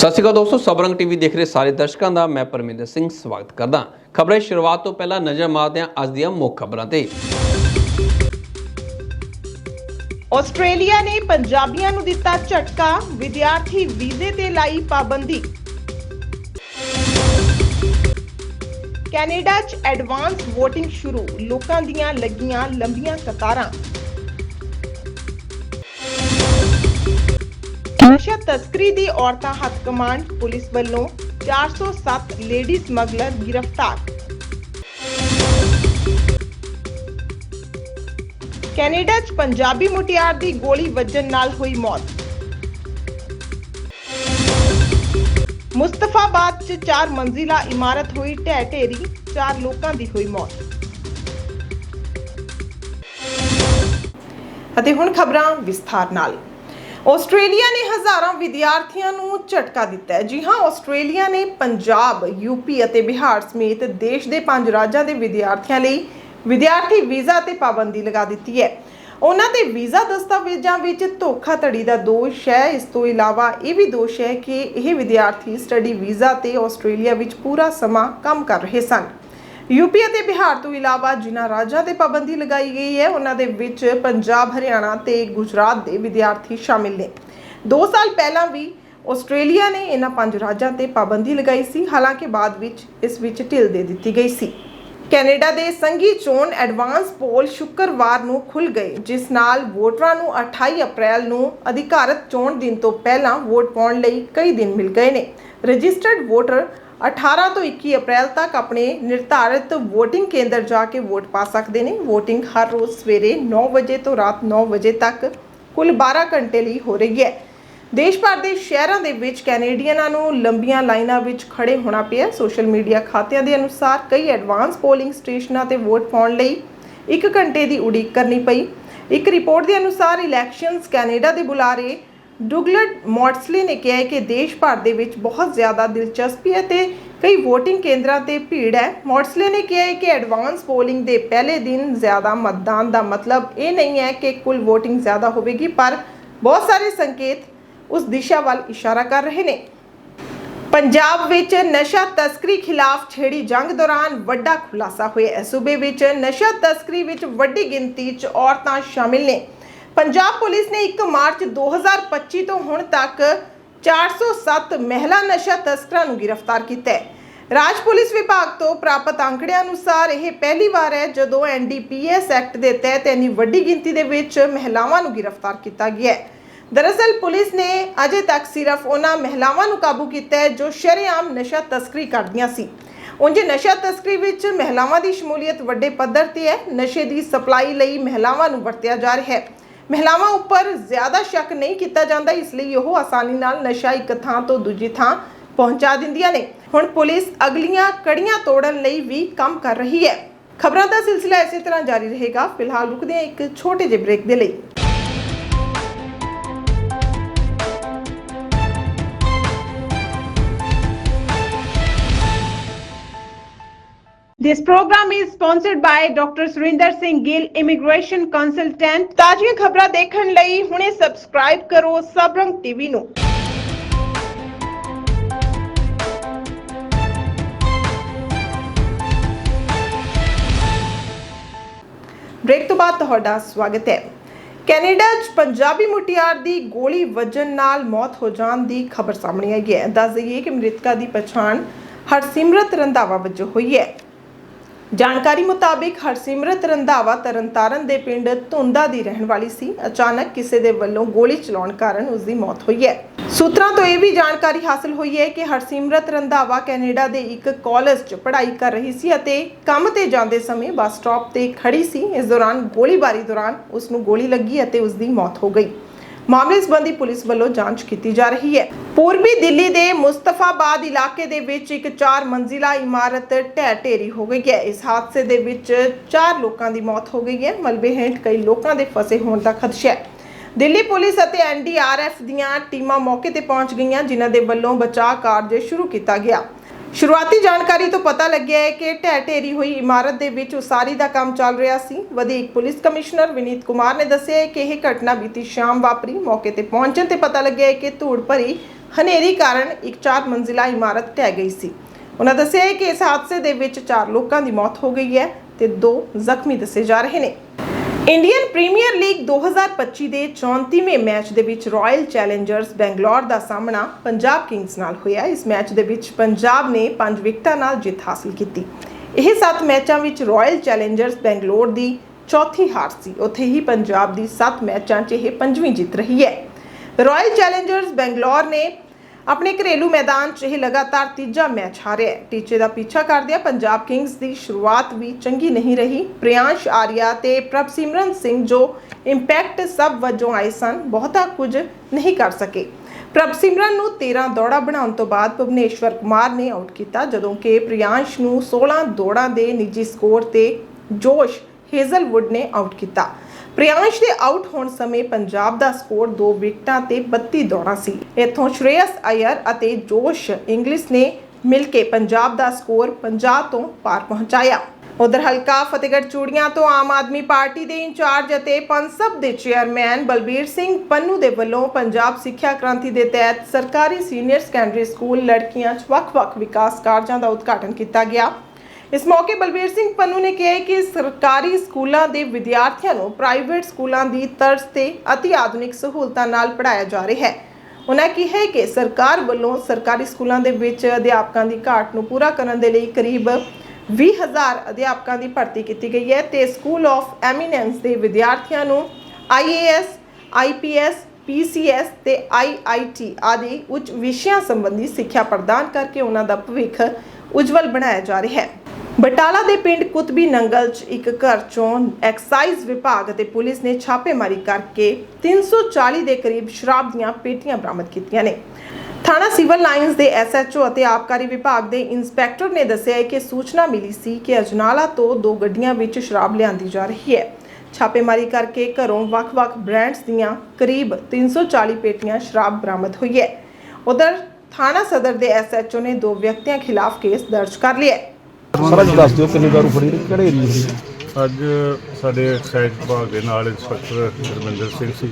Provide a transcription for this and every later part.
ਸਤਿ ਸ਼੍ਰੀ ਅਕਾਲ ਦੋਸਤੋ ਸਬਰੰਗ ਟੀਵੀ ਦੇਖ ਰਹੇ ਸਾਰੇ ਦਰਸ਼ਕਾਂ ਦਾ, ਮੈਂ ਪਰਮਿੰਦਰ ਸਿੰਘ ਸਵਾਗਤ ਕਰਦਾ ਖਬਰਾਂ ਸ਼ੁਰੂਆਤ ਤੋਂ ਪਹਿਲਾਂ ਨਜ਼ਰ ਮਾਰਦੇ ਹਾਂ ਅੱਜ ਦੀਆਂ ਮੁੱਖ ਖਬਰਾਂ ਤੇ। ਆਸਟ੍ਰੇਲੀਆ ਨੇ ਪੰਜਾਬੀਆਂ ਨੂੰ ਦਿੱਤਾ ਝਟਕਾ, ਵਿਦਿਆਰਥੀ ਵੀਜ਼ੇ ਤੇ ਲਾਈ ਪਾਬੰਦੀ। ਕੈਨੇਡਾ 'ਚ ਐਡਵਾਂਸ VOTING ਸ਼ੁਰੂ, ਲੋਕਾਂ ਦੀਆਂ ਲੱਗੀਆਂ ਲੰਬੀਆਂ ਕਤਾਰਾਂ। ਨਸ਼ਾ ਤਸਕਰੀ ਦੀ ਔਰਤਾਂ ਹੱਥ ਕਮਾਂਡ ਪੁਲਿਸ ਵੱਲੋਂ 407 ਲੇਡੀ ਸਮਗਲਰ ਗ੍ਰਿਫਤਾਰ। ਕੈਨੇਡਾ 'ਚ ਪੰਜਾਬੀ ਮੁਟਿਆਰ ਦੀ ਗੋਲੀ ਵੱਜਣ ਨਾਲ ਹੋਈ ਮੌਤ। ਮੁਸਤਫਾਬਾਦ 'ਚ ਚਾਰ ਮੰਜ਼ਿਲਾ ਇਮਾਰਤ ਹੋਈ ਢਹਿ ਢੇਰੀ, ਚਾਰ ਲੋਕਾਂ ਦੀ ਹੋਈ ਮੌਤ। ਅਤੇ ਹੁਣ ਖਬਰਾਂ ਵਿਸਥਾਰ ਨਾਲ। ਆਸਟ੍ਰੇਲੀਆ ਨੇ ਹਜ਼ਾਰਾਂ ਵਿਦਿਆਰਥੀਆਂ ਨੂੰ ਝਟਕਾ ਦਿੱਤਾ ਹੈ। ਜੀ ਹਾਂ, ਆਸਟ੍ਰੇਲੀਆ ਨੇ ਪੰਜਾਬ, ਯੂਪੀ ਅਤੇ ਬਿਹਾਰ ਸਮੇਤ ਦੇਸ਼ ਦੇ ਪੰਜ ਰਾਜਾਂ ਦੇ ਵਿਦਿਆਰਥੀਆਂ ਲਈ ਵਿਦਿਆਰਥੀ ਵੀਜ਼ਾ ਤੇ ਪਾਬੰਦੀ ਲਗਾ ਦਿੱਤੀ ਹੈ। ਉਹਨਾਂ ਤੇ ਵੀਜ਼ਾ ਦਸਤਾਵੇਜ਼ਾਂ ਵਿੱਚ ਧੋਖਾਧੜੀ ਦਾ ਦੋਸ਼ ਹੈ। ਇਸ ਤੋਂ ਇਲਾਵਾ ਇਹ ਵੀ ਦੋਸ਼ ਹੈ ਕਿ ਇਹ ਵਿਦਿਆਰਥੀ ਸਟੱਡੀ ਵੀਜ਼ਾ ਤੇ ਆਸਟ੍ਰੇਲੀਆ ਵਿੱਚ ਪੂਰਾ ਸਮਾਂ ਕੰਮ ਕਰ ਰਹੇ ਸਨ। ਯੂਪੀ ਅਤੇ ਬਿਹਾਰ ਤੋਂ ਇਲਾਵਾ ਜਿਨ੍ਹਾਂ ਰਾਜਾਂ ਤੇ ਪਾਬੰਦੀ ਲਗਾਈ ਗਈ ਹੈ, ਉਹਨਾਂ ਦੇ ਵਿੱਚ ਪੰਜਾਬ, ਹਰਿਆਣਾ ਤੇ ਗੁਜਰਾਤ ਦੇ ਵਿਦਿਆਰਥੀ ਸ਼ਾਮਿਲ ਨੇ। 2 ਸਾਲ ਪਹਿਲਾਂ ਵੀ ਆਸਟ੍ਰੇਲੀਆ ਨੇ ਇਹਨਾਂ ਪੰਜ ਰਾਜਾਂ ਤੇ ਪਾਬੰਦੀ ਲਗਾਈ ਸੀ, ਹਾਲਾਂਕਿ ਬਾਅਦ ਵਿੱਚ ਇਸ ਵਿੱਚ ਢਿੱਲ ਦੇ ਦਿੱਤੀ ਗਈ ਸੀ। ਕੈਨੇਡਾ ਦੇ ਸੰਘੀ ਚੋਣ ਐਡਵਾਂਸ ਪੋਲ ਸ਼ੁੱਕਰਵਾਰ ਨੂੰ ਖੁੱਲ ਗਏ, ਜਿਸ ਨਾਲ ਵੋਟਰਾਂ ਨੂੰ 28 ਅਪ੍ਰੈਲ ਨੂੰ ਅਧਿਕਾਰਤ ਚੋਣ ਦਿਨ ਤੋਂ ਪਹਿਲਾਂ ਵੋਟ ਪਾਉਣ ਲਈ ਕਈ ਦਿਨ ਮਿਲ ਗਏ ਨੇ। ਰਜਿਸਟਰਡ ਵੋਟਰ 18 ਤੋਂ 21 ਅਪ੍ਰੈਲ ਤੱਕ ਆਪਣੇ ਨਿਰਧਾਰਿਤ VOTING ਕੇਂਦਰ ਜਾ ਕੇ ਵੋਟ ਪਾ ਸਕਦੇ ਨੇ। VOTING ਹਰ ਰੋਜ਼ ਸਵੇਰੇ 9 ਵਜੇ ਤੋਂ ਰਾਤ 9 ਵਜੇ ਤੱਕ ਕੁੱਲ 12 ਘੰਟੇ ਲਈ ਹੋ ਰਹੀ ਹੈ। ਦੇਸ਼ ਭਰ ਦੇ ਸ਼ਹਿਰਾਂ ਦੇ ਵਿੱਚ ਕੈਨੇਡੀਅਨਾਂ ਨੂੰ ਲੰਬੀਆਂ ਲਾਈਨਾਂ ਵਿੱਚ ਖੜੇ ਹੋਣਾ ਪਿਆ। ਸੋਸ਼ਲ ਮੀਡੀਆ ਖਾਤਿਆਂ ਦੇ ਅਨੁਸਾਰ ਕਈ ਐਡਵਾਂਸ ਪੋਲਿੰਗ ਸਟੇਸ਼ਨਾਂ ਤੇ ਵੋਟ ਪਾਉਣ ਲਈ 1 ਘੰਟੇ ਦੀ ਉਡੀਕ ਕਰਨੀ ਪਈ। ਇੱਕ ਰਿਪੋਰਟ ਦੇ ਅਨੁਸਾਰ ਇਲੈਕਸ਼ਨਸ ਕੈਨੇਡਾ ਦੇ ਬੁਲਾਰੇ ਡੁਗਲਟ ਮੌਟਸਲੀ ਨੇ ਕਿਹਾ ਹੈ ਕਿ ਦੇਸ਼ ਭਰ ਦੇ ਵਿੱਚ ਬਹੁਤ ਜ਼ਿਆਦਾ ਦਿਲਚਸਪੀ ਹੈ ਤੇ ਕਈ VOTING ਕੇਂਦਰਾਂ ਤੇ ਭੀੜ ਹੈ। ਮੌਟਸਲੇ ਨੇ ਕਿਹਾ ਹੈ ਕਿ ਐਡਵਾਂਸ ਪੋਲਿੰਗ ਦੇ ਪਹਿਲੇ ਦਿਨ ਜ਼ਿਆਦਾ ਮਤਦਾਨ ਦਾ ਮਤਲਬ ਇਹ ਨਹੀਂ ਹੈ ਕਿ ਕੁੱਲ VOTING ਜ਼ਿਆਦਾ ਹੋਵੇਗੀ, ਪਰ ਬਹੁਤ ਸਾਰੇ ਸੰਕੇਤ ਉਸ ਦਿਸ਼ਾ ਵੱਲ ਇਸ਼ਾਰਾ ਕਰ ਰਹੇ ਨੇ। ਪੰਜਾਬ ਵਿੱਚ ਨਸ਼ਾ ਤਸਕਰੀ ਖਿਲਾਫ ਛੇੜੀ ਜੰਗ ਦੌਰਾਨ ਵੱਡਾ ਖੁਲਾਸਾ ਹੋਇਆ। ਸੂਬੇ ਵਿੱਚ ਨਸ਼ਾ ਤਸਕਰੀ ਵਿੱਚ ਵੱਡੀ ਗਿਣਤੀ 'ਚ ਔਰਤਾਂ ਸ਼ਾਮਿਲ ਨੇ। ਪੰਜਾਬ ਪੁਲਿਸ ਨੇ 1 ਮਾਰਚ 2025 ਤੋਂ ਹੁਣ ਤੱਕ 407 ਮਹਿਲਾ ਨਸ਼ਾ ਤਸਕਰਾਂ ਨੂੰ ਗ੍ਰਿਫਤਾਰ ਕੀਤਾ ਹੈ। ਰਾਜ ਪੁਲਿਸ ਵਿਭਾਗ ਤੋਂ ਪ੍ਰਾਪਤ ਅੰਕੜਿਆਂ ਅਨੁਸਾਰ ਇਹ ਪਹਿਲੀ ਵਾਰ ਹੈ ਜਦੋਂ ਐਨਡੀਪੀਐਸ ਐਕਟ ਦੇ ਤਹਿਤ ਇੰਨੀ ਵੱਡੀ ਗਿਣਤੀ ਦੇ ਵਿੱਚ ਮਹਿਲਾਵਾਂ ਨੂੰ ਗ੍ਰਿਫਤਾਰ ਕੀਤਾ ਗਿਆ ਹੈ। ਦਰਅਸਲ ਪੁਲਿਸ ਨੇ ਅਜੇ ਤੱਕ ਸਿਰਫ ਉਹਨਾਂ ਮਹਿਲਾਵਾਂ ਨੂੰ ਕਾਬੂ ਕੀਤਾ ਹੈ ਜੋ ਸ਼ਰੇਆਮ ਨਸ਼ਾ ਤਸਕਰੀ ਕਰਦੀਆਂ ਸੀ। ਉਂਝ ਨਸ਼ਾ ਤਸਕਰੀ ਵਿੱਚ ਮਹਿਲਾਵਾਂ ਦੀ ਸ਼ਮੂਲੀਅਤ ਵੱਡੇ ਪੱਧਰ ਤੇ ਹੈ। ਨਸ਼ੇ ਦੀ ਸਪਲਾਈ ਲਈ ਮਹਿਲਾਵਾਂ ਨੂੰ ਵਰਤਿਆ ਜਾ ਰਿਹਾ ਹੈ। ਮਹਿਲਾਵਾਂ ਉੱਪਰ ਜ਼ਿਆਦਾ ਸ਼ੱਕ ਨਹੀਂ ਕੀਤਾ ਜਾਂਦਾ, ਇਸ ਲਈ ਉਹ ਆਸਾਨੀ ਨਾਲ ਨਸ਼ਾ ਇੱਕ ਥਾਂ ਤੋਂ ਦੂਜੀ ਥਾਂ ਪਹੁੰਚਾ ਦਿੰਦੀਆਂ ਨੇ। ਹੁਣ ਪੁਲਿਸ ਅਗਲੀਆਂ ਕੜੀਆਂ ਤੋੜਨ ਲਈ ਵੀ ਕੰਮ ਕਰ ਰਹੀ ਹੈ। ਖਬਰਾਂ ਦਾ ਸਿਲਸਿਲਾ ਇਸੇ ਤਰ੍ਹਾਂ ਜਾਰੀ ਰਹੇਗਾ। ਫਿਲਹਾਲ ਰੁਕਦੇ ਹਾਂ ਇੱਕ ਛੋਟੇ ਜਿਹੇ ਬ੍ਰੇਕ ਦੇ ਲਈ। This program is sponsored by Dr. Surinder Singh Gill, Immigration Consultant. ਤਾਜ਼ੀਆਂ ਖਬਰਾਂ ਦੇਖਣ ਲਈ ਹੁਣੇ ਸਬਸਕ੍ਰਾਈਬ ਕਰੋ ਸਬਰੰਗ ਟੀਵੀ ਨੂੰ। ਬ੍ਰੇਕ ਤੋਂ ਬਾਅਦ ਤੁਹਾਡਾ ਸਵਾਗਤ ਹੈ ਕੈਨੇਡਾ 'ਚ ਪੰਜਾਬੀ ਮੁਟਿਆਰ ਦੀ ਗੋਲੀ ਵੱਜਣ ਨਾਲ ਮੌਤ ਹੋ ਜਾਣ ਦੀ ਖਬਰ ਸਾਹਮਣੇ ਆਈ ਹੈ ਦੱਸ ਦਈਏ ਕਿ ਮ੍ਰਿਤਕਾ ਦੀ ਪਛਾਣ ਹਰਸਿਮਰਤ ਰੰਧਾਵਾ ਵਜੋਂ ਹੋਈ ਹੈ ਜਾਣਕਾਰੀ ਮੁਤਾਬਿਕ ਹਰਸਿਮਰਤ ਰੰਧਾਵਾ ਤਰਨਤਾਰਨ ਦੇ ਪਿੰਡ ਧੁੰਦਾ ਦੀ ਰਹਿਣ ਵਾਲੀ ਸੀ। ਅਚਾਨਕ ਕਿਸੇ ਦੇ ਵੱਲੋਂ ਗੋਲੀ ਚਲਾਉਣ ਕਾਰਨ ਉਸ ਦੀ ਮੌਤ ਹੋਈ ਹੈ। ਸੂਤਰਾਂ ਤੋਂ ਇਹ ਵੀ ਜਾਣਕਾਰੀ ਹਾਸਲ ਹੋਈ ਹੈ ਕਿ ਹਰਸਿਮਰਤ ਰੰਧਾਵਾ ਕੈਨੇਡਾ ਦੇ ਇੱਕ ਕਾਲਜ 'ਚ ਪੜ੍ਹਾਈ ਕਰ ਰਹੀ ਸੀ ਅਤੇ ਕੰਮ ਤੇ ਜਾਂਦੇ ਸਮੇਂ ਬੱਸ ਸਟਾਪ ਤੇ ਖੜੀ ਸੀ। ਇਸ ਦੌਰਾਨ ਗੋਲੀਬਾਰੀ ਦੌਰਾਨ ਉਸ ਨੂੰ ਗੋਲੀ ਲੱਗੀ ਅਤੇ ਉਸ ਦੀ ਮੌਤ ਹੋ ਗਈ। ਮਾਮਲੇ ਸੰਬੰਧੀ ਪੁਲਿਸ ਵੱਲੋਂ ਜਾਂਚ ਕੀਤੀ ਜਾ ਰਹੀ ਹੈ। ਪੂਰਬੀ ਦਿੱਲੀ ਦੇ ਮੁਸਤਫਾਬਾਦ ਇਲਾਕੇ ਦੇ ਵਿੱਚ ਇੱਕ ਚਾਰ ਮੰਜ਼ਿਲਾ ਇਮਾਰਤ ਢਹਿ ਢੇਰੀ ਹੋ ਗਈ ਹੈ। ਇਸ ਹਾਦਸੇ ਦੇ ਵਿੱਚ ਚਾਰ ਲੋਕਾਂ ਦੀ ਮੌਤ ਹੋ ਗਈ ਹੈ। ਮਲਬੇ ਹੇਠ ਕਈ ਲੋਕਾਂ ਦੇ ਫਸੇ ਹੋਣ ਦਾ ਖਦਸ਼ਾ ਹੈ। ਦਿੱਲੀ ਪੁਲਿਸ ਅਤੇ ਐਨਡੀਆਰਐਫ ਦੀਆਂ ਟੀਮਾਂ ਮੌਕੇ ਤੇ ਪਹੁੰਚ ਗਈਆਂ, ਜਿਨ੍ਹਾਂ ਦੇ ਵੱਲੋਂ ਬਚਾਅ ਕਾਰਜ ਸ਼ੁਰੂ ਕੀਤਾ ਗਿਆ। ਸ਼ੁਰੂਆਤੀ ਜਾਣਕਾਰੀ ਤੋਂ ਪਤਾ ਲੱਗਿਆ ਹੈ ਕਿ ਢਹਿ ਢੇਰੀ ਹੋਈ ਇਮਾਰਤ ਦੇ ਵਿੱਚ ਉਸਾਰੀ ਦਾ ਕੰਮ ਚੱਲ ਰਿਹਾ ਸੀ। ਵਧੀਕ ਪੁਲਿਸ ਕਮਿਸ਼ਨਰ ਵਿਨੀਤ ਕੁਮਾਰ ਨੇ ਦੱਸਿਆ ਹੈ ਕਿ ਇਹ ਘਟਨਾ ਬੀਤੀ ਸ਼ਾਮ ਵਾਪਰੀ। ਮੌਕੇ ਤੇ ਪਹੁੰਚਣ ਤੇ ਪਤਾ ਲੱਗਿਆ ਹੈ ਕਿ ਧੂੜ ਭਰੀ ਹਨੇਰੀ ਕਾਰਨ ਇੱਕ ਚਾਰ ਮੰਜ਼ਿਲਾ ਇਮਾਰਤ ਢਹਿ ਗਈ ਸੀ। ਉਹਨਾਂ ਦੱਸਿਆ ਹੈ ਕਿ ਇਸ ਹਾਦਸੇ ਦੇ ਵਿੱਚ ਚਾਰ ਲੋਕਾਂ ਦੀ ਮੌਤ ਹੋ ਗਈ ਹੈ ਤੇ ਦੋ ਜ਼ਖਮੀ ਦੱਸੇ ਜਾ ਰਹੇ ਨੇ। ਇੰਡੀਅਨ ਪ੍ਰੀਮੀਅਰ ਲੀਗ 2025 ਦੇ 34ਵੇਂ ਮੈਚ ਦੇ ਵਿੱਚ ਰਾਇਲ ਚੈਲੰਜਰਸ ਬੈਂਗਲੌਰ ਦਾ ਸਾਹਮਣਾ ਪੰਜਾਬ ਕਿੰਗਸ ਨਾਲ ਹੋਇਆ। ਇਸ ਮੈਚ ਦੇ ਵਿੱਚ ਪੰਜਾਬ ਨੇ 5 ਵਿਕਟਾਂ ਨਾਲ ਜਿੱਤ ਹਾਸਲ ਕੀਤੀ। ਇਹ 7 ਮੈਚਾਂ ਵਿੱਚ ਰਾਇਲ ਚੈਲੰਜਰਸ ਬੈਂਗਲੌਰ ਦੀ ਚੌਥੀ ਹਾਰ ਸੀ। ਉੱਥੇ ਹੀ ਪੰਜਾਬ ਦੀ 7 ਮੈਚਾਂ 'ਚ ਇਹ ਪੰਜਵੀਂ ਜਿੱਤ ਰਹੀ ਹੈ। ਰਾਇਲ ਚੈਲੰਜਰਸ ਬੈਂਗਲੌਰ ਨੇ ਆਪਣੇ ਘਰੇਲੂ ਮੈਦਾਨ 'ਚ ਇਹ ਲਗਾਤਾਰ ਤੀਜਾ ਮੈਚ ਹਾਰਿਆ ਹੈ। ਟੀਚੇ ਦਾ ਪਿੱਛਾ ਕਰਦਿਆਂ ਪੰਜਾਬ ਕਿੰਗਸ ਦੀ ਸ਼ੁਰੂਆਤ ਵੀ ਚੰਗੀ ਨਹੀਂ ਰਹੀ। ਪ੍ਰਿਆਂਸ਼ ਆਰੀਆ ਤੇ ਪ੍ਰਭਸਿਮਰਨ ਸਿੰਘ ਜੋ ਇੰਪੈਕਟ ਸਭ ਵਜੋਂ ਆਏ ਸਨ, ਬਹੁਤਾ ਕੁਝ ਨਹੀਂ ਕਰ ਸਕੇ। ਪ੍ਰਭਸਿਮਰਨ ਨੂੰ 13 ਦੌੜਾਂ ਬਣਾਉਣ ਤੋਂ ਬਾਅਦ ਭੁਵਨੇਸ਼ਵਰ ਕੁਮਾਰ ਨੇ ਆਊਟ ਕੀਤਾ, ਜਦੋਂ ਕਿ ਪ੍ਰਿਆੰਸ਼ ਨੂੰ 16 ਦੌੜਾਂ ਦੇ ਨਿੱਜੀ ਸਕੋਰ ਤੇ ਜੋਸ਼ ਹੇਜ਼ਲਵੁੱਡ ਨੇ ਆਊਟ ਕੀਤਾ। ਪ੍ਰਿਆੰਸ਼ ਦੇ ਆਊਟ ਹੋਣ ਸਮੇਂ ਪੰਜਾਬ ਦਾ ਸਕੋਰ 2 ਵਿਕਟਾਂ ਤੇ 32 ਦੌੜਾਂ ਸੀ। ਇੱਥੋਂ ਸ਼੍ਰੇਯਸ ਅਯਰ ਅਤੇ ਜੋਸ਼ ਇੰਗਲਿਸ਼ ਨੇ ਮਿਲ ਕੇ ਪੰਜਾਬ ਦਾ ਸਕੋਰ 50 ਤੋਂ ਪਾਰ ਪਹੁੰਚਾਇਆ। ਉਧਰ ਹਲਕਾ ਫਤਿਹਗੜ੍ਹ ਚੂੜੀਆਂ ਤੋਂ ਆਮ ਆਦਮੀ ਪਾਰਟੀ ਦੇ ਇੰਚਾਰਜ ਅਤੇ ਪੰਸਬ ਦੇ ਚੇਅਰਮੈਨ ਬਲਬੀਰ ਸਿੰਘ ਪੰਨੂ ਦੇ ਵੱਲੋਂ ਪੰਜਾਬ ਸਿੱਖਿਆ ਕ੍ਰਾਂਤੀ ਦੇ ਤਹਿਤ ਸਰਕਾਰੀ ਸੀਨੀਅਰ ਸੈਕੰਡਰੀ ਸਕੂਲ ਲੜਕੀਆਂ 'ਚ ਵੱਖ-ਵੱਖ ਵਿਕਾਸ ਕਾਰਜਾਂ ਦਾ ਉਦਘਾਟਨ ਕੀਤਾ ਗਿਆ। ਇਸ ਮੌਕੇ ਬਲਬੀਰ ਸਿੰਘ ਪੰਨੂ ਨੇ ਕਿਹਾ ਕਿ ਸਰਕਾਰੀ ਸਕੂਲਾਂ ਦੇ ਵਿਦਿਆਰਥੀਆਂ ਨੂੰ ਪ੍ਰਾਈਵੇਟ ਸਕੂਲਾਂ ਦੀ ਤਰਜ਼ ਤੇ ਅਤੀ ਆਧੁਨਿਕ ਸਹੂਲਤਾਂ ਨਾਲ ਪੜ੍ਹਾਇਆ ਜਾ ਰਿਹਾ ਹੈ। ਉਹਨਾਂ ਕਿਹਾ ਕਿ ਸਰਕਾਰ ਵੱਲੋਂ ਸਰਕਾਰੀ ਸਕੂਲਾਂ ਦੇ ਵਿੱਚ ਅਧਿਆਪਕਾਂ ਦੀ ਘਾਟ ਨੂੰ ਪੂਰਾ ਕਰਨ ਦੇ ਲਈ ਕਰੀਬ 20000 ਅਧਿਆਪਕਾਂ ਦੀ ਭਰਤੀ ਕੀਤੀ ਗਈ ਹੈ ਤੇ ਸਕੂਲ ਆਫ ਐਮੀਨੈਂਸ ਦੇ ਵਿਦਿਆਰਥੀਆਂ ਨੂੰ ਆਈਏਐਸ ਆਈਪੀਐਸ ਪੀਸੀਐਸ ਤੇ ਆਈਆਈਟੀ ਆਦਿ ਉੱਚ ਵਿਸ਼ਿਆਂ ਸੰਬੰਧੀ ਸਿੱਖਿਆ ਪ੍ਰਦਾਨ ਕਰਕੇ ਉਹਨਾਂ ਦਾ ਭਵਿੱਖ ਉਜਵਲ ਬਣਾਇਆ ਜਾ ਰਿਹਾ ਹੈ। ਬਟਾਲਾ ਦੇ ਪਿੰਡ ਕੁਤਬੀ ਨੰਗਲ 'ਚ ਇੱਕ ਘਰ ਚੋਂ ਐਕਸਾਈਜ਼ ਵਿਭਾਗ ਅਤੇ ਪੁਲਿਸ ਨੇ ਛਾਪੇਮਾਰੀ ਕਰਕੇ 340 ਦੇ ਕਰੀਬ ਸ਼ਰਾਬ ਦੀਆਂ ਪੇਟੀਆਂ ਬਰਾਮਦ ਕੀਤੀਆਂ ਨੇ। ਥਾਣਾ ਸਿਵਲ ਲਾਈਨਸ ਦੇ ਐਸਐਚਓ ਅਤੇ ਆਬਕਾਰੀ ਵਿਭਾਗ ਦੇ ਇੰਸਪੈਕਟਰ ਨੇ ਦੱਸਿਆ ਹੈ ਕਿ ਸੂਚਨਾ ਮਿਲੀ ਸੀ ਕਿ ਅਜਨਾਲਾ ਤੋਂ ਦੋ ਗੱਡੀਆਂ ਵਿੱਚ ਸ਼ਰਾਬ ਲਿਆਂਦੀ ਜਾ ਰਹੀ ਹੈ। ਛਾਪੇਮਾਰੀ ਕਰਕੇ ਘਰੋਂ ਵੱਖ-ਵੱਖ ਬ੍ਰਾਂਡਸ ਦੀਆਂ ਕਰੀਬ 340 ਪੇਟੀਆਂ ਸ਼ਰਾਬ ਬਰਾਮਦ ਹੋਈ ਹੈ। ਉਧਰ ਥਾਣਾ ਸਦਰ ਦੇ ਐਸਐਚਓ ਨੇ ਦੋ ਵਿਅਕਤੀਆਂ ਖਿਲਾਫ ਕੇਸ ਦਰਜ ਕਰ ਲਿਆ ਹੈ। ਸਾਰਾ ਜੀ ਦੱਸ ਦਿਓ ਕਿੰਨੀ ਦਾਰੂ ਫੜੀ ਤੇ ਕਿਹੜੇ ਏਰੀਏ ਫੜੀ ਅੱਜ ਸਾਡੇ ਐਕਸਾਈਜ਼ ਵਿਭਾਗ ਦੇ ਨਾਲ ਇੰਸਪੈਕਟਰ ਗੁਰਮਿੰਦਰ ਸਿੰਘ ਸੀ।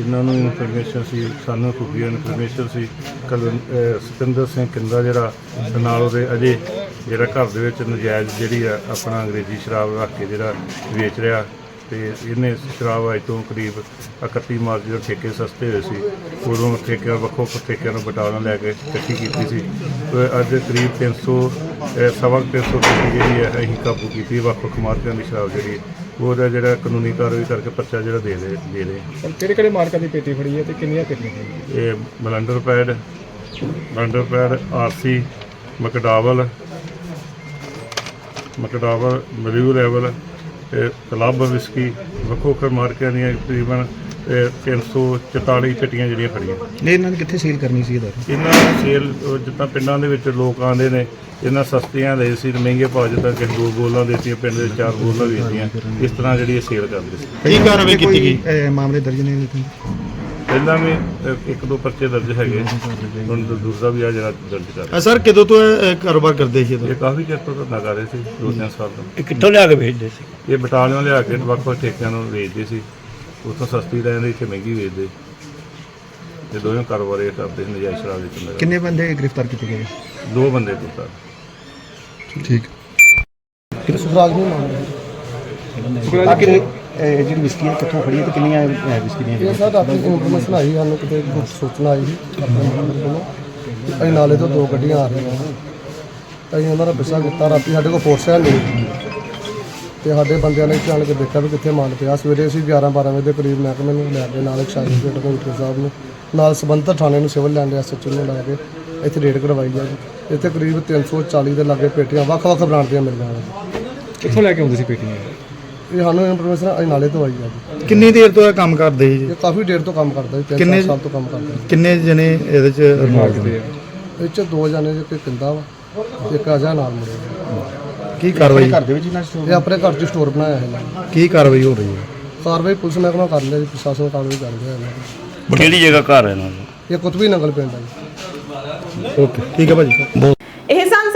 ਇਹਨਾਂ ਨੂੰ ਇਨਫੋਰਮੇਸ਼ਨ ਸੀ, ਸਾਨੂੰ ਖੁਫੀਆ ਇਨਫੋਰਮੇਸ਼ਨ ਸੀ। ਕਲ ਸਤਿੰਦਰ ਸਿੰਘ ਕਿੰਦਾ ਜਿਹੜਾ, ਤੇ ਨਾਲ ਉਹਦੇ ਅਜੇ ਜਿਹੜਾ ਘਰ ਦੇ ਵਿੱਚ ਨਜਾਇਜ਼ ਜਿਹੜੀ ਆ, ਆਪਣਾ ਅੰਗਰੇਜ਼ੀ ਸ਼ਰਾਬ ਰੱਖ ਕੇ ਜਿਹੜਾ ਵੇਚ ਰਿਹਾ। ਤੇ ਇਹਨੇ ਸ਼ਰਾਬ ਅੱਜ ਤੋਂ ਕਰੀਬ 31 ਮਾਰਚ ਜਦੋਂ ਠੇਕੇ ਸਸਤੇ ਹੋਏ ਸੀ ਉਦੋਂ ਠੇਕਿਆਂ ਵੱਖੋ ਵੱਖ ਠੇਕਿਆਂ ਨੂੰ ਬਟਾਲਾ ਲੈ ਕੇ ਇਕੱਠੀ ਕੀਤੀ ਸੀ। ਤੇ ਅੱਜ ਕਰੀਬ 300 ਅਹ ਸਵਾ ਕੁ 300 ਠੇਕੇ ਜਿਹੜੀ ਹੈ ਅਸੀਂ ਕਾਬੂ ਕੀਤੀ ਵੱਖ ਵੱਖ ਮਾਰਕਿਆਂ ਦੀ ਸ਼ਰਾਬ ਜਿਹੜੀ ਉਹਦਾ ਜਿਹੜਾ ਕਾਨੂੰਨੀ ਕਾਰਵਾਈ ਕਰਕੇ ਪਰਚਾ ਜਿਹੜਾ ਦੇ ਦੇ ਦੇ ਦੇ ਕਿਹੜੇ ਕਿਹੜੇ ਮਾਰਕਾਂ ਦੀ ਪੇਟੀ ਫੜੀ ਹੈ ਤੇ ਕਿੰਨੀਆਂ ਫੜੀਆਂ ਇਹ Blenders Pride Blenders Pride RC McDowell's McDowell's ਮਰੀੂ level club whisky ਵੱਖੋ ਵੱਖ ਮਾਰਕਿਆਂ ਦੀਆਂ ਤਕਰੀਬਨ ਇਹ 344 ਪੇਟੀਆਂ ਜਿਹੜੀਆਂ ਫੜੀਆਂ ਨਹੀਂ ਇਹਨਾਂ ਨੇ ਕਿੱਥੇ ਸੇਲ ਕਰਨੀ ਸੀ ਇਹਦਾ? ਇਹਨਾਂ ਦੀ ਸੇਲ ਜਿੱਦਾਂ ਪਿੰਡਾਂ ਦੇ ਵਿੱਚ ਲੋਕ ਆਉਂਦੇ ਨੇ ਇਹਨਾਂ ਸਸਤੀਆਂ ਦੇ ਸੀ ਤੇ ਮਹਿੰਗੇ ਭਾਅ ਜਿੱਦਾਂ ਕਿ ਦੋ ਬੋਲਾਂ ਦੇਤੀਆਂ ਪਿੰਡ ਦੇ ਚਾਰ ਬੋਲਾਂ ਵੇਚਦੀਆਂ ਇਸ ਤਰ੍ਹਾਂ ਜਿਹੜੀ ਇਹ ਸੇਲ ਕਰਦੇ ਸੀ। ਕੀ ਕਾਰਵਾਈ ਕੀਤੀ ਗਈ? ਮਾਮਲੇ ਦਰਜ ਨੇ ਇਹਦੇ ਤੇ? ਪਹਿਲਾਂ ਵੀ ਅਹ, ਇੱਕ ਦੋ ਪਰਚੇ ਦਰਜ ਹੈਗੇ। ਹੁਣ ਦੂਸਰਾ ਵੀ ਆ ਜਿਹੜਾ ਦਰਜ ਕਰ ਅ, ਸਰ ਕਦੋਂ ਤੋਂ ਇਹ ਇਹ ਕਾਰੋਬਾਰ ਕਰਦੇ ਸੀ ਇਹ ਇਹ ਕਾਫੀ ਚਿਰ ਤੋਂ ਧੰਦਾ ਕਰ ਰਹੇ ਸੀ ਦੋ ਤਿੰਨ ਸਾਲ ਤੋਂ। ਇਹ ਕਿੱਥੋਂ ਲਿਆ ਕੇ ਵੇਚਦੇ ਸੀ? ਇਹ ਬਟਾਲਿਓਂ ਲਿਆ ਕੇ ਵੱਖ ਵੱਖ ਠੇਕਿਆਂ ਨੂੰ ਵੇਚਦੇ ਸੀ। ਉੱਥੋਂ ਸਸਤੀ ਲੈਂਦੇ ਇੱਥੇ ਮਹਿੰਗੀ ਵੇਚਦੇ। ਤੇ ਦੋਵੇਂ ਕਾਰੋਬਾਰ ਇਹ ਕਰਦੇ ਸੀ ਨਜਾਇਜ਼ ਸ਼ਰਾਬ ਵੇਚਣ ਦਾ ਕਿੰਨੇ ਬੰਦੇ ਗ੍ਰਿਫਤਾਰ ਕੀਤੇ ਗਏ? ਦੋ ਬੰਦੇ ਦਿੱਤਾ ਠੀਕ। ਸੁਖਰਾਜ ਨਹੀਂ ਮੰਨਦੇ ਸੁਖਰਾਜ ਕਿੰਨੇ ਇਹ ਜਿਹੜੀ ਵਿਸਕੀ ਹੈ ਕਿੱਥੋਂ ਫੜੀ ਹੈ ਤੇ ਕਿੰਨੀਆਂ ਇਹ ਵਿਸਕੀ ਦੀਆਂ ਇਹ ਸਾਡਾ ਆਪਣੀ ਇਨਫੋਰਮੇਸ਼ਨ ਆਈ ਸਾਨੂੰ ਕਿਤੇ ਕੁਝ ਸੂਚਨਾ ਆਈ ਸੀ ਆਪਣੇ ਨੰਬਰ ਕੋਲੋਂ। ਕਿ ਅਸੀਂ ਨਾਲੇ ਤੋਂ ਦੋ ਗੱਡੀਆਂ ਆ ਰਹੀਆਂ ਹਨ ਅਸੀਂ ਉਹਨਾਂ ਦਾ ਪਿੱਛਾ ਕੀਤਾ ਰਾਤੀ ਸਾਡੇ ਕੋਲ ਫੋਰਸ ਹੈ ਨਹੀਂ। ਤੇ ਸਾਡੇ ਬੰਦਿਆਂ ਨੇ ਜਾਣ ਕੇ ਦੇਖਿਆ ਵੀ ਕਿੱਥੇ ਮਾਲ ਪਿਆ। ਸਵੇਰੇ ਅਸੀਂ 11 12 ਵਜੇ ਦੇ ਕਰੀਬ ਮਹਿਕਮੇ ਨੂੰ ਲੈ ਕੇ ਨਾਲ ਇੱਕ ਸਰਟੀਫਿਕੇਟ ਕਮਿਸ਼ਨਰ ਸਾਹਿਬ ਨੂੰ। ਨਾਲ ਸੰਬੰਧਿਤ ਥਾਣੇ ਨੂੰ ਸਿਵਲ ਲੈਂਡ ਐਸਐਚਓ ਨੂੰ ਲੈ ਕੇ ਇੱਥੇ ਰੇਡ ਕਰਵਾਈ ਆ ਜੀ। ਇੱਥੇ ਕਰੀਬ 340 ਦੇ ਲਾਗੇ ਪੇਟੀਆਂ ਵੱਖ-ਵੱਖ ਬ੍ਰਾਂਡ ਦੀਆਂ ਮਿਲ ਜਾਣਗੀਆਂ ਕਿੱਥੋਂ ਲੈ ਕੇ ਆਉਂਦੇ ਸੀ ਪੇਟੀਆਂ? ਇਹ ਸਾਨੂੰ ਇਨਫੋਰਮੇਸ਼ਨ ਅਸੀਂ ਨਾਲੇ ਤੋਂ ਆਈ ਆ ਜੀ। ਕਿੰਨੀ ਦੇਰ ਤੋਂ ਇਹ ਕੰਮ ਕਰਦੇ ਸੀ ਜੀ? ਇਹ ਕਾਫੀ ਦੇਰ ਤੋਂ ਕੰਮ ਕਰਦਾ ਜੀ ਤਿੰਨ ਕਿੰਨੇ- ਚਾਰ ਸਾਲ ਤੋਂ ਕੰਮ ਕਰਦਾ। ਕਿੰਨੇ ਜਣੇ ਇਹਦੇ ਚ ਇਨਵੋਲਵ ਨੇ ਇਹ ਚ ਦੋ ਜਾਣੇ ਜੇ ਕਿੰਦਾ ਵਾ ਤੇ ਇੱਕ ਅਜਾ ਨਾਲ ਮੁੰਡੇ। ਕੀ ਕਾਰਵਾਈ? ਘਰ ਦੇ ਵਿੱਚ ਇਹਨਾਂ ਇਹ ਆਪਣੇ ਘਰ 'ਚ ਸਟੋਰ ਬਣਾਇਆ ਹੈ ਇਹਨਾਂ ਨੇ। ਕੀ ਕਾਰਵਾਈ ਹੋ ਰਹੀ ਹੈ? ਕਾਰਵਾਈ ਪੁਲਿਸ ਮਹਿਕਮਾ ਕਰ ਲਿਆ ਜੀ ਪ੍ਰਸ਼ਾਸਨ ਕਾਰਵਾਈ ਕਰ ਰਿਹਾ ਇਹਨਾਂ ਦੀ ਕਿਹੜੀ ਜਗ੍ਹਾ ਘਰ ਹੈ ਇਹਨਾਂ ਦਾ। ਇਹ ਕੁਤਬੀ ਨੰਗਲ ਪਿੰਡ ਹੈ ਜੀ। ਓਕੇ ਠੀਕ ਹੈ ਭਾਜੀ। ਸਨ